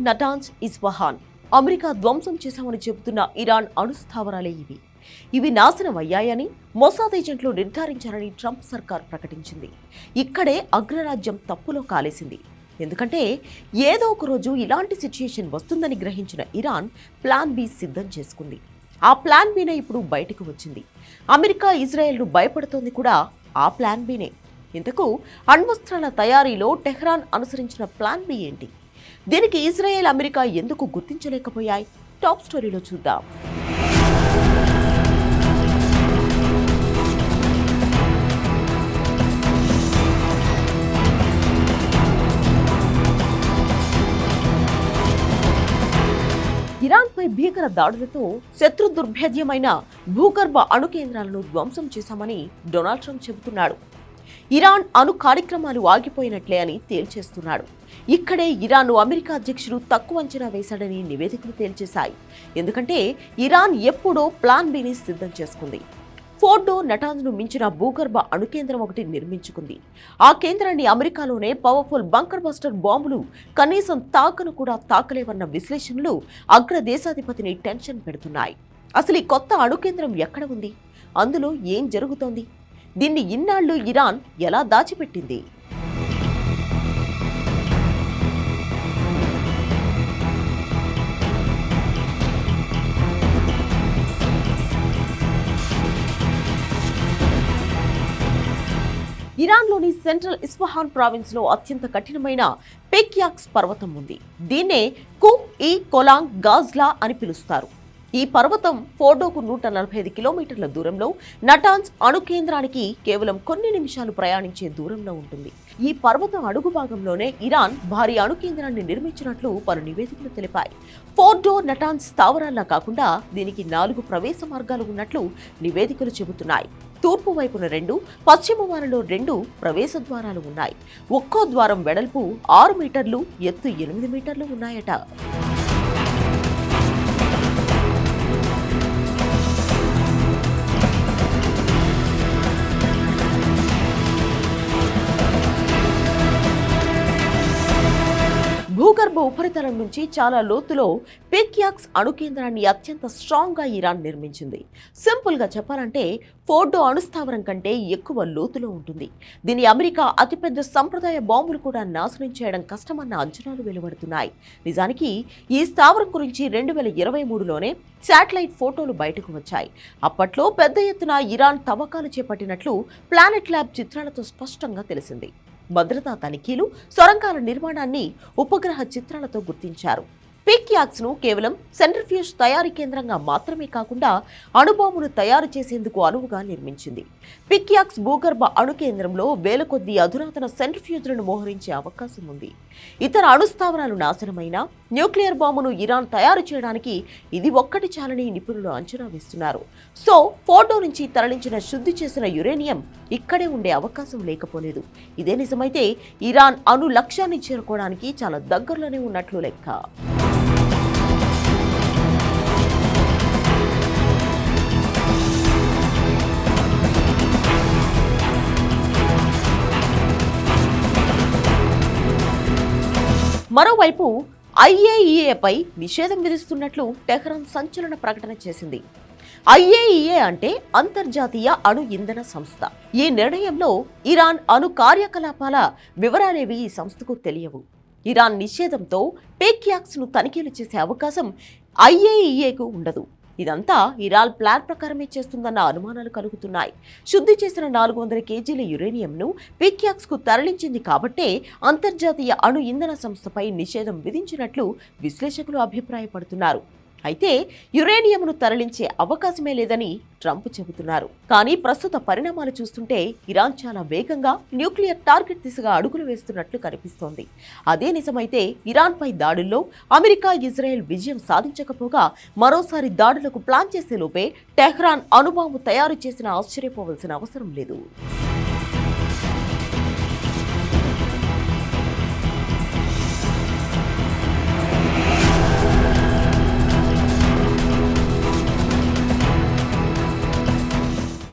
Natanz Isfahan America ధ్వంసం చేశామని చెబుతున్న ఇరాన్ అణుస్థావరాలే ఇవి. ఇవి నాశనం అయ్యాయని మొసాద్ ఏజెంట్లు నిర్ధారించారని ట్రంప్ సర్కార్ ప్రకటించింది. ఇక్కడే అగ్రరాజ్యం తప్పులో కాలేసింది. ఎందుకంటే ఏదో ఒక రోజు ఇలాంటి సిచ్యుయేషన్ వస్తుందని గ్రహించిన ఇరాన్ ప్లాన్ బి సిద్ధం చేసుకుంది. ఆ ప్లాన్ బీనే ఇప్పుడు బయటకు వచ్చింది. అమెరికా ఇజ్రాయెల్ను భయపడుతోంది కూడా ఆ ప్లాన్ బీనే. ఇంతకు అణ్వస్త్రాల తయారీలో టెహ్రాన్ అనుసరించిన ప్లాన్ బి ఏంటి? దీనికి ఇజ్రాయెల్ అమెరికా ఎందుకు గుర్తించలేకపోయాయి? టాప్ స్టోరీలో చూద్దాం. ఇరాన్పై భీకర దాడులతో శత్రు దుర్భేద్యమైన భూగర్భ అణు కేంద్రాలను ధ్వంసం చేశామని డొనాల్డ్ ట్రంప్ చెబుతున్నాడు. ఇరాన్ అణు కార్యక్రమాలు ఆగిపోయినట్లే అని తేల్చేస్తున్నాడు. ఇక్కడే ఇరాన్ను అమెరికా అధ్యక్షుడు తక్కువ అంచనా వేశాడని నివేదికలు తేల్చేశాయి. ఎందుకంటే ఇరాన్ ఎప్పుడో ప్లాన్ బిని సిద్ధం చేసుకుంది. ఫోర్డో నటాన్స్ను మించిన భూగర్భ అణుకేంద్రం ఒకటి నిర్మించుకుంది. ఆ కేంద్రాన్ని అమెరికాలోనే పవర్ఫుల్ బంకర్ బస్టర్ బాంబులు కనీసం తాకను కూడా తాకలేవన్న విశ్లేషణలు అగ్రదేశాధిపతిని టెన్షన్ పెడుతున్నాయి. అసలు ఈ కొత్త అణు కేంద్రం ఎక్కడ ఉంది? అందులో ఏం జరుగుతోంది? దీన్ని ఇన్నాళ్ళు ఇరాన్ ఎలా దాచిపెట్టింది? ఇరాన్లోని సెంట్రల్ ఇస్ఫహాన్ ప్రావిన్స్లో అత్యంత కఠినమైన పెక్యాక్స్ పర్వతం ఉంది. దీన్నే కు ఈ కొలాంగ్ గాజ్లా అని పిలుస్తారు. ఈ పర్వతం ఫోర్డోకు నూట నలభై ఐదు కిలోమీటర్ల దూరంలో నటాన్స్ అణు కేంద్రానికి కేవలం కొన్ని నిమిషాలు ప్రయాణించే దూరంలో ఉంటుంది. ఈ పర్వతం అడుగు భాగంలోనే ఇరాన్ భారీ అణు కేంద్రాన్ని నిర్మించినట్లు పలు నివేదికలు తెలిపాయి. ఫోర్డో నటాన్స్ స్థావరాల్లా కాకుండా దీనికి నాలుగు ప్రవేశ మార్గాలు ఉన్నట్లు నివేదికలు చెబుతున్నాయి. తూర్పు వైపున రెండు పశ్చిమ వారంలో రెండు ప్రవేశ ద్వారాలు ఉన్నాయి. ఒక్కో ద్వారం వెడల్పు ఆరు మీటర్లు ఎత్తు ఎనిమిది మీటర్లు ఉన్నాయట. భూగర్భ ఉపరితలం నుంచి చాలా లోతులో పెక్యాక్స్ అణు కేంద్రాన్ని అత్యంత స్ట్రాంగ్గా ఇరాన్ నిర్మించింది. సింపుల్గా చెప్పాలంటే ఫోర్డో అణుస్థావరం కంటే ఎక్కువ లోతులో ఉంటుంది. దీని అమెరికా అతిపెద్ద సంప్రదాయ బాంబులు కూడా నాశనం చేయడం కష్టమన్న అంచనాలు వెలువడుతున్నాయి. నిజానికి ఈ స్థావరం గురించి రెండు వేల ఇరవై మూడులోనే శాటిలైట్ ఫోటోలు బయటకు వచ్చాయి. అప్పట్లో పెద్ద ఎత్తున ఇరాన్ తవ్వకాలు చేపట్టినట్లు ప్లానెట్ ల్యాబ్ చిత్రాలతో స్పష్టంగా తెలిసింది. భద్రతా తనిఖీలు సొరంగాల నిర్మాణాన్ని ఉపగ్రహ చిత్రాలతో గుర్తించారు. పిక్యాక్స్ను కేవలం సెంట్రిఫ్యూజ్ తయారీ కేంద్రంగా మాత్రమే కాకుండా అణుబాంబును తయారు చేసేందుకు అనువుగా నిర్మించింది. పిక్ యాక్స్ భూగర్భ అణు కేంద్రంలో వేల కొద్ది అధునాతన సెంట్రిఫ్యూజ్లను మోహరించే అవకాశం ఉంది. ఇతర అణుస్థావరాలు నాశనమైన న్యూక్లియర్ బాంబును ఇరాన్ తయారు చేయడానికి ఇది ఒక్కటి చాలని నిపుణులు అంచనా వేస్తున్నారు. సో ఫోటో నుంచి తరలించిన శుద్ధి చేసిన యురేనియం ఇక్కడే ఉండే అవకాశం లేకపోలేదు. ఇదే నిజమైతే ఇరాన్ అణు లక్ష్యాన్ని చేరుకోవడానికి చాలా దగ్గరలోనే ఉన్నట్లు లెక్క. మరోవైపు ఐఏఈఏపై నిషేధం విధిస్తున్నట్లు టెహ్రాన్ సంచలన ప్రకటన చేసింది. ఐఏఈఏ అంటే అంతర్జాతీయ అణు ఇంధన సంస్థ. ఈ నిర్ణయంలో ఇరాన్ అణు కార్యకలాపాల వివరాలేవి ఈ సంస్థకు తెలియవు. ఇరాన్ నిషేధంతో పేక్యాక్స్ను తనిఖీలు చేసే అవకాశం ఐఏఈఏకు ఉండదు. ఇదంతా ఇరాల్ ప్లాన్ ప్రకారమే చేస్తుందన్న అనుమానాలు కలుగుతున్నాయి. శుద్ధి చేసిన నాలుగు వందల కేజీల యురేనియంను పిక్యాక్స్కు తరలించింది కాబట్టే అంతర్జాతీయ అణు ఇంధన సంస్థపై నిషేధం విధించినట్లు విశ్లేషకులు అభిప్రాయపడుతున్నారు. అయితే యురేనియంను తరలించే అవకాశమే లేదని ట్రంప్ చెబుతున్నారు. కానీ ప్రస్తుత పరిణామాలు చూస్తుంటే ఇరాన్ చాలా వేగంగా న్యూక్లియర్ టార్గెట్ దిశగా అడుగులు వేస్తున్నట్లు కనిపిస్తోంది. అదే నిజమైతే ఇరాన్పై దాడుల్లో అమెరికా ఇజ్రాయెల్ విజయం సాధించకపోగా మరోసారి దాడులకు ప్లాన్ చేసే లోపే టెహ్రాన్ అణుబాంబు తయారు చేసిన ఆశ్చర్యపోవలసిన అవసరం లేదు.